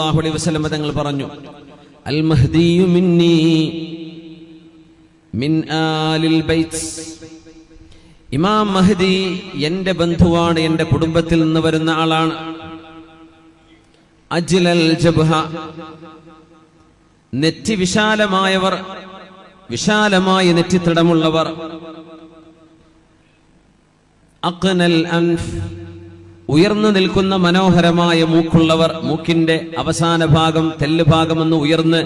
അലൈഹി വസല്ലം തങ്ങൾ പറഞ്ഞു അൽ മഹ്ദിയു മിന്നി മിൻ ആലിൽ ബൈത്ത്. ഇമാം മഹ്ദി എന്റെ ബന്ധുവാണ് എന്റെ കുടുംബത്തിൽ നിന്ന് വരുന്ന ആളാണ്. അജ്ലൽ ജബ്ഹ നെറ്റി വിശാലമായവർ വിശാലമായ നെറ്റിത്തടമുള്ളവർ. അഖ്നൽ അൻഫ് ഉയർന്നു നിൽക്കുന്ന മനോഹരമായ മൂക്കുള്ളവർ മൂക്കിന്റെ അവസാന ഭാഗം തെല്ല് ഭാഗമെന്ന് ഉയർന്ന്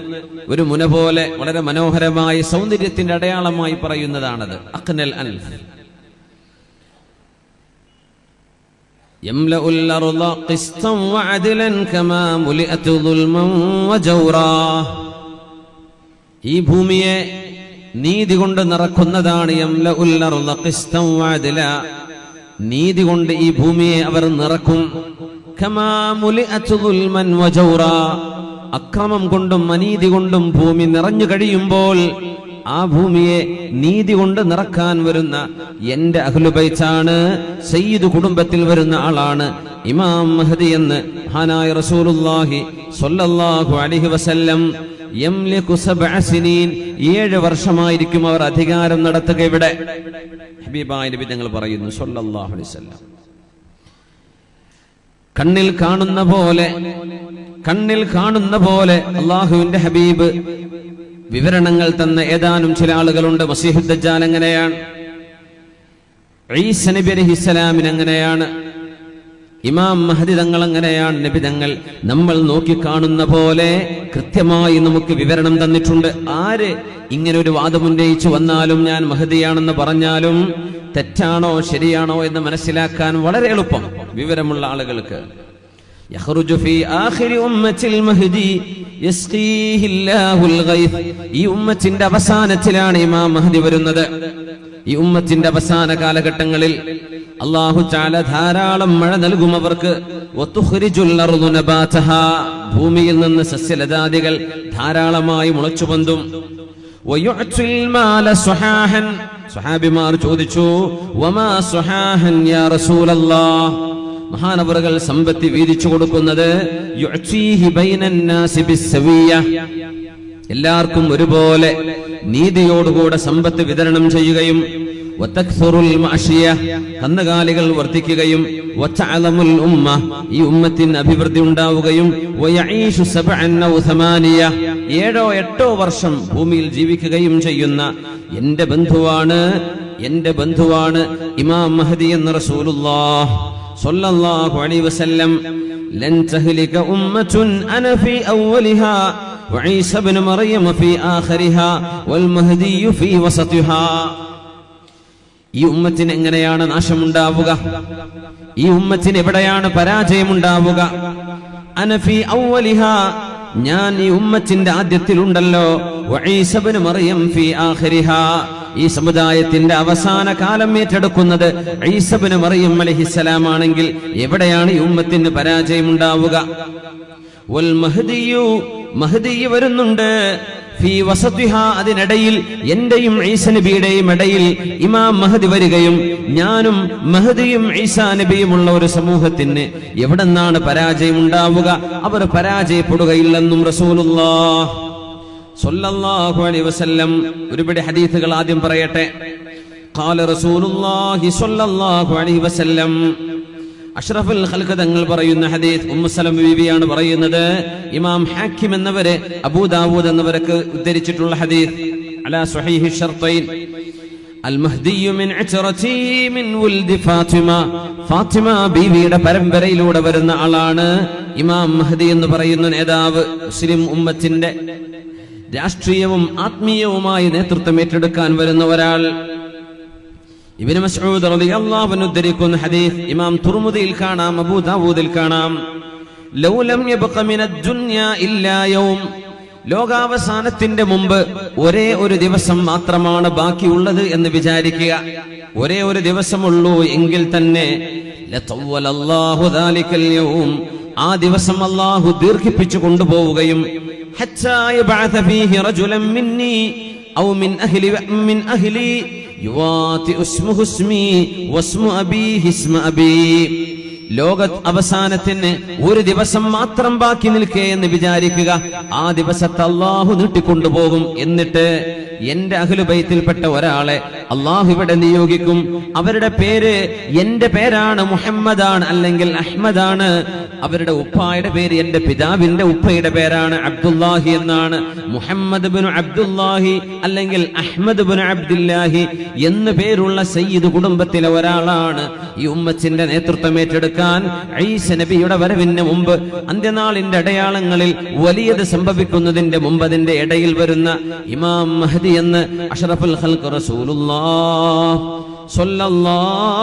ഒരു മുന പോലെ വളരെ മനോഹരമായ സൗന്ദര്യത്തിന്റെ അടയാളമായി പറയുന്നതാണത്. അക്നൽ അനിൽ ഈ ഭൂമിയെ നീതി കൊണ്ട് നിറക്കുന്നതാണ് യംല ഉല്ലറുള്ള നീതി കൊണ്ട് ഈ ഭൂമിയെ അവർ നിറക്കും. അക്രമം കൊണ്ടും അനീതി കൊണ്ടും ഭൂമി നിറഞ്ഞു കഴിയുമ്പോൾ ആ ഭൂമിയെ നീതി കൊണ്ട് നിറക്കാൻ വരുന്ന എന്റെ അഹ്ലുബൈത്താണ് സയ്യിദ് കുടുംബത്തിൽ വരുന്ന ആളാണ് ഇമാം മഹദി എന്ന് ഹാനായ റസൂലുല്ലാഹി സൊല്ലാഹു അലൈഹി വസല്ലം ഏഴ് വർഷമായിരിക്കും അവർ അധികാരം നടത്തുക ഇവിടെ. ഹബീബായ നബി ഞങ്ങൾ പറയുന്നു സല്ലല്ലാഹു അലൈഹി വസല്ലം. കണ്ണിൽ കാണുന്ന പോലെ കണ്ണിൽ കാണുന്ന പോലെ അള്ളാഹുവിന്റെ ഹബീബ് വിവരണങ്ങൾ തന്ന ഏതാനും ചില ആളുകളുണ്ട്. മസീഹുദ്ദാൽ എങ്ങനെയാണ്? ഈസ നബി അലഹിസ്സലാമിന് എങ്ങനെയാണ്? ഇമാം മഹദി തങ്ങൾ അങ്ങനെയാണ് നബി തങ്ങൾ നമ്മൾ നോക്കിക്കാണുന്ന പോലെ കൃത്യമായി നമുക്ക് വിവരണം തന്നിട്ടുണ്ട്. ആര് ഇങ്ങനെ ഒരു വാദമുന്നയിച്ചു വന്നാലും ഞാൻ മഹദിയാണെന്ന് പറഞ്ഞാലും തെറ്റാണോ ശരിയാണോ എന്ന് മനസ്സിലാക്കാൻ വളരെ എളുപ്പം. വിവരമുള്ള ആളുകൾക്ക്. ഈ ഉമ്മച്ചിന്റെ അവസാനത്തിലാണ് ഇമാം മഹദി വരുന്നത്. ഈ ഉമ്മത്തിന്റെ അവസാന കാലഘട്ടങ്ങളിൽ അള്ളാഹു ചാല ധാരാളം മഴ നൽകും അവർക്ക്. ഭൂമിയിൽ നിന്ന് സസ്യലതാദികൾ ധാരാളമായി മുളച്ചു പന്തും സ്വഹാബിമാർ ചോദിച്ചു മഹാനവറുകൾ സമ്പത്തി വീതിച്ചു കൊടുക്കുന്നത്. എല്ലാവർക്കും ഒരുപോലെ നീതിയോടുകൂടെ സമ്പത്ത് വിതരണം ചെയ്യുകയും. കന്നുകാലികൾ വർദ്ധിക്കുകയും ഉമ്മ ഈ ഉമ്മത്തിന് അഭിവൃദ്ധി ഉണ്ടാവുകയും. ഏഴോ എട്ടോ വർഷം ഭൂമിയിൽ ജീവിക്കുകയും ചെയ്യുന്ന എന്റെ ബന്ധുവാണ് എന്റെ ബന്ധുവാണ് ഇമാം മഹദി എന്ന അലൈഹി വസല്ലം ലൻ തഹ്ലിക ഉമ്മത്തുൻ അന ഫീ وعيسى ابن مريم في آخرها والمهدي في وسطها ഈ ഉമ്മത്തിന് എങ്ങനെയാണ് നാശമുണ്ടാവുക ഈ ഉമ്മത്തിന് എവിടെയാണ് പരാജയമുണ്ടാവുക അനഫി ഔവലിഹ ഞാൻ ഈ ഉമ്മത്തിന്റെ ആദ്യത്തിലുണ്ടല്ലോ വഈസബ്നു മറിയം ഫി ആഖിരിഹ ഈ സമുദായത്തിന്റെ അവസാന കാലം ഏറ്റെടുക്കുന്നത് ഈസബിന് മറിയം അലഹിസ്സലാം ആണെങ്കിൽ എവിടെയാണ് ഈ ഉമ്മത്തിന് പരാജയമുണ്ടാവുക വൽ വരുന്നുണ്ട്. അതിനിടയിൽ എന്റെയും ഈസ നബിയുടെയും ഇടയിൽ ഇമാം മഹദി വരികയും ഞാനും മഹദിയും ഈസാ നബിയുമുള്ള ഒരു സമൂഹത്തിന് എവിടെന്നാണ് പരാജയം ഉണ്ടാവുക അവർ പരാജയപ്പെടുകയില്ലെന്നും റസൂലുള്ള സല്ലല്ലാഹു അലൈഹി വസല്ലം ഒരുപാട് ഹദീസുകൾ ആദ്യം പറയട്ടെ. ഖാല റസൂലുള്ളാഹി സല്ലല്ലാഹു അലൈഹി വസല്ലം അഷ്റഫുൽ ഖൽഖ് തങ്ങൾ പറയുന്ന ഹദീസ് ഉമ്മു സലം ബീവിയാണ് പറയുന്നത് ഇമാം ഹാക്കിം എന്നവരെ അബൂദാവൂദ് എന്നവരൊക്കെ ഉദ്ധരിച്ചിട്ടുള്ള ഹദീസ് അലാ സ്വഹീഹി ഷർത്തൈൻ المهدي من عترتي من ولد ഫാത്തിമ ഫാത്തിമ ബീവിയുടെ പരമ്പരയിലൂടെ വരുന്ന ആളാണ് ഇമാം മഹദി എന്ന് പറയുന്ന നേതാവ് മുസ്ലിം ഉമ്മത്തിന്റെ രാഷ്ട്രീയവും ആത്മീയവുമായി നേതൃത്വം ഏറ്റെടുക്കാൻ വരുന്ന ഒരാൾ ഇബ്നു മസ്ഊദ് റളിയല്ലാഹു അൻഹു ഉദ്ധരിക്കുന്ന ഹദീസ് ഇമാം തുർമുദിയിൽ കാണാം അബൂ ദാവൂദിൽ കാണാം. ലൗ ലം യബ്ഖ മിനദ് ദുനിയ ഇല്ലാ യൗം. ലോകാവസാനത്തിന്റെ മുമ്പ് ഒരേ ഒരു ദിവസം മാത്രമാണ് ബാക്കിയുള്ളത് എന്ന് വിചാരിക്കുക. ഒരേ ഒരു ദിവസമുള്ളൂ എങ്കിൽ തന്നെ ആ ദിവസം അള്ളാഹു ദീർഘിപ്പിച്ചു കൊണ്ടുപോവുകയും ഹത്താ ലോക അവസാനത്തിന് ഒരു ദിവസം മാത്രം ബാക്കി നിൽക്കേ എന്ന് വിചാരിക്കുക. ആ ദിവസത്തെ അള്ളാഹു നീട്ടിക്കൊണ്ടുപോകും. എന്നിട്ട് എന്റെ അഖിലുബൈത്തിൽപ്പെട്ട ഒരാളെ അള്ളാഹു ഇവിടെ നിയോഗിക്കും. അവരുടെ പേര് എന്റെ പേരാണ് മുഹമ്മദാണ് അല്ലെങ്കിൽ അഹ്മദാണ്. അവരുടെ ഉപ്പായുടെ പേര് എന്റെ പിതാവിന്റെ ഉപ്പയുടെ പേരാണ് അബ്ദുല്ലാഹി എന്നാണ്. മുഹമ്മദ് ബിൻ അബ്ദുല്ലാഹി അല്ലെങ്കിൽ അഹ്മദ് ബിൻ അബ്ദുല്ലാഹി എന്ന് പേരുള്ള സയ്യിദ് കുടുംബത്തിലെ ഒരാളാണ്. ഈ ഉമ്മച്ചിന്റെ നേതൃത്വം ഏറ്റെടുക്കാൻ ഐസ നബിയുടെ വരവിന് മുമ്പ് അന്ത്യനാളിന്റെ അടയാളങ്ങളിൽ വലിയത് സംഭവിക്കുന്നതിന്റെ മുമ്പ് അതിന്റെ ഇടയിൽ വരുന്ന ഇമാം മഹദി എന്ന് അഷറഫുൽ ഖൽഖ് റസൂലുള്ളാഹ് സ്വല്ലല്ലാഹു